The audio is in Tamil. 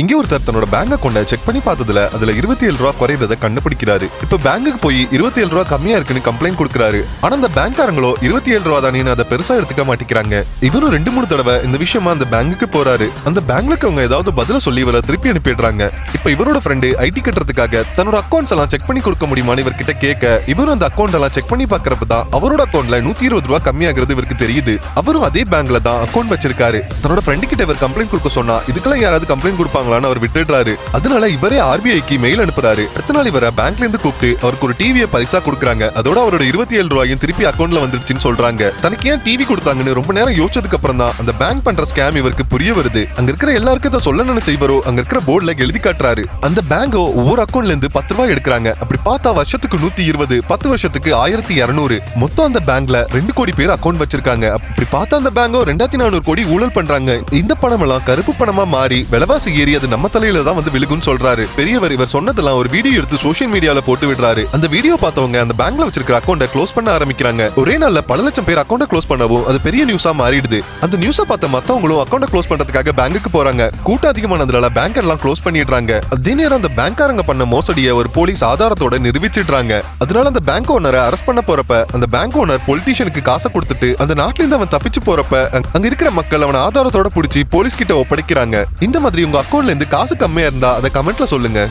இங்க ஒருத்தர் தன்னோட பேங்க் அக்கௌண்ட செக் பண்ணி பார்த்ததுல அதுல இருபத்தி ஏழு ரூபா குறையிறத கண்டுபிடிக்கிறாரு. இப்ப பேங்குக்கு போய் இருபத்தி ஏழு ரூபா கம்மியா இருக்குன்னு கம்ப்ளைண்ட் கொடுக்குறாரு. ஆனா அந்த பேங்க்காரங்களோ இருபத்தி ஏழு ரூபா தானே அதை பெருசா எடுத்துக்க மாட்டேங்கிறாங்க. இவரும் ரெண்டு மூணு தடவை இந்த விஷயமா அந்த பேங்குக்கு போறாரு. அந்த பேங்க்ல அவங்க ஏதாவது பதில சொல்லி இவரை திருப்பி அனுப்பிடுறாங்க. இப்ப இவரோட ஃப்ரெண்டு ஐடி கட்டுறதுக்காக தன்னோட அக்கௌண்ட்ஸ் எல்லாம் செக் பண்ணி கொடுக்க முடியுமான்னு இவர்கிட்ட கேட்க இவரும் அந்த அக்கௌண்ட் எல்லாம் செக் பண்ணி பாக்குறப்ப தான் அவரோட அக்கௌண்ட்ல நூத்தி இருபது ரூபா கம்மியாகிறது இவருக்கு தெரியுது. அவரும் அதே பேங்க்ல தான் அக்கௌண்ட் வச்சிருக்காரு. தன்னோட ஃப்ரெண்டு கிட்ட இவர் கம்ப்ளைண்ட் கொடுக்க சொன்னா இதுக்கெல்லாம் யாராவது கம்ப்ளைண்ட் கொடுப்பாங்க கொடுப்பாங்களான்னு அவர் விட்டுடுறாரு. அதனால இவரே ஆர்பிஐக்கு மெயில் அனுப்புறாரு. அடுத்த நாள் இவரை பேங்க்ல இருந்து கூப்பிட்டு அவருக்கு ஒரு டிவியை பரிசா கொடுக்குறாங்க. அதோட அவரோட இருபத்தி ஏழு ரூபாயும் திருப்பி அக்கௌண்ட்ல வந்துருச்சுன்னு சொல்றாங்க. தனக்கு ஏன் டிவி கொடுத்தாங்கன்னு ரொம்ப நேரம் யோசிச்சதுக்கு அப்புறம் தான் அந்த பேங்க் பண்ற ஸ்கேம் இவருக்கு புரிய வருது. அங்க இருக்கிற எல்லாருக்கும் இதை சொல்ல நினைச்ச இவரோ அங்க இருக்கிற போர்டுல எழுதி காட்டுறாரு. அந்த பேங்கோ ஒவ்வொரு அக்கௌண்ட்ல இருந்து பத்து ரூபாய் எடுக்கிறாங்க. அப்படி பார்த்தா வருஷத்துக்கு நூத்தி இருபது பத்து வருஷத்துக்கு ஆயிரத்தி இருநூறு. மொத்தம் அந்த பேங்க்ல ரெண்டு கோடி பேர் அக்கௌண்ட் வச்சிருக்காங்க. அப்படி பார்த்தா அந்த பேங்கோ ரெண்டாயிரத்தி நானூறு கோடி ஊழல் பண்றாங்க. இந்த பணம் எல்லாம் கருப்பு பணமா மாறி விலவாசி ஏறி அது நம்ம தலையில தான் வந்து விழுகும்னு சொல்றாரு. பெரியவர் இவர் சொன்னதெல்லாம் ஒரு வீடியோ எடுத்து சோஷியல் மீடியால போட்டு விடுறாரு. அந்த வீடியோ பார்த்தவங்க அந்த பேங்க்ல வச்சிருக்கிற அக்கௌண்ட க்ளோஸ் பண்ண ஆரம்பிக்கிறாங்க. ஒரே நாள்ல பல லட்சம் பேர் அக்கௌண்ட க்ளோஸ் பண்ணவும் அது பெரிய நியூஸா மாறிடுது. அந்த நியூஸை பார்த்த மத்தவங்களும் அக்கௌண்ட க்ளோஸ் பண்றதுக்காக பேங்குக்கு போறாங்க. கூட்டம் அதிகமானதுனால பேங்க் எல்லாம் க்ளோஸ் பண்ணிடுறாங்க. அதே நேரம் அந்த பேங்க்காரங்க பண்ண மோசடியை ஒரு போலீஸ் ஆதாரத்தோட நிரூபிச்சிடுறாங்க. அதனால அந்த பேங்க் ஓனரை அரெஸ்ட் பண்ண போறப்ப அந்த பேங்க் ஓனர் பொலிட்டீஷியனுக்கு காசை கொடுத்துட்டு அந்த நாட்டில இருந்து அவன் தப்பிச்சு போறப்ப அங்க- இருக்கிற மக்கள் அவன் ஆதாரத்தோட புடிச்சு போலீஸ் கிட்ட ஒப்படைக்கிறாங்க. இந்த மாதிரி உங்க அக்கௌண்ட் இருந்து காசு கம்மியா இருந்தா அதை கமெண்ட்ல சொல்லுங்க.